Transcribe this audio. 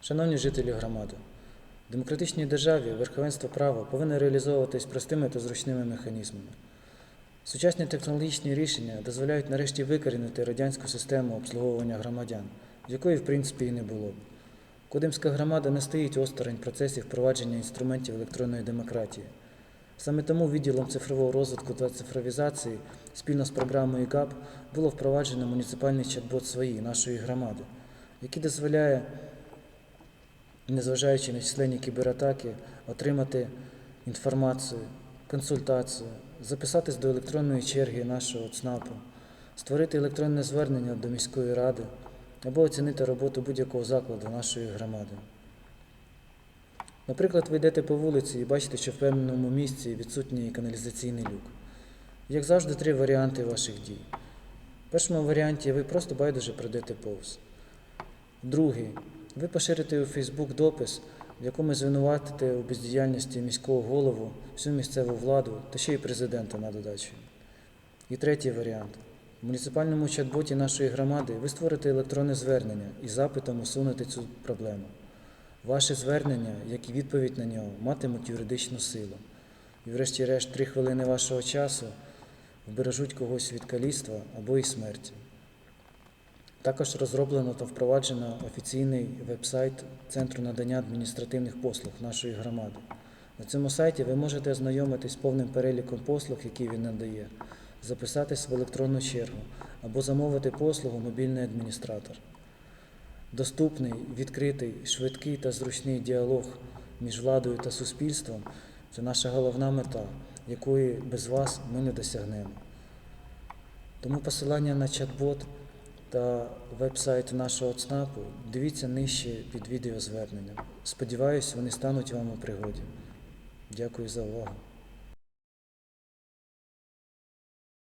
Шановні жителі громади, в демократичній державі верховенство права повинно реалізовуватись простими та зручними механізмами. Сучасні технологічні рішення дозволяють нарешті викорінити радянську систему обслуговування громадян, якої в принципі і не було. Кодимська громада не стоїть осторонь процесів впровадження інструментів електронної демократії. Саме тому відділом цифрового розвитку та цифровізації спільно з програмою ГАП було впроваджено муніципальний чат-бот свої нашої громади, який дозволяє, незважаючи на численні кібератаки, отримати інформацію, консультацію, записатись до електронної черги нашого ЦНАПу, створити електронне звернення до міської ради або оцінити роботу будь-якого закладу нашої громади. Наприклад, ви йдете по вулиці і бачите, що в певному місці відсутній каналізаційний люк. Як завжди, три варіанти ваших дій. В першому варіанті ви просто байдуже пройдете повз. Другий. Ви поширите у Фейсбук допис, в якому звинуватите у бездіяльності міського голову, всю місцеву владу та ще й президента на додачу. І третій варіант. В муніципальному чат-боті нашої громади ви створите електронне звернення і запитом усунете цю проблему. Ваше звернення, як і відповідь на нього, матимуть юридичну силу. І, врешті-решт, три хвилини вашого часу вбережуть когось від каліцтва або і смерті. Також розроблено та впроваджено офіційний веб-сайт Центру надання адміністративних послуг нашої громади. На цьому сайті ви можете ознайомитись з повним переліком послуг, які він надає, записатись в електронну чергу або замовити послугу мобільний адміністратор. Доступний, відкритий, швидкий та зручний діалог між владою та суспільством це наша головна мета, якої без вас ми не досягнемо. Тому посилання на чат-бот та веб-сайт нашого ЦНАПу дивіться нижче під відеозверненням. Сподіваюсь, вони стануть вам у пригоді. Дякую за увагу.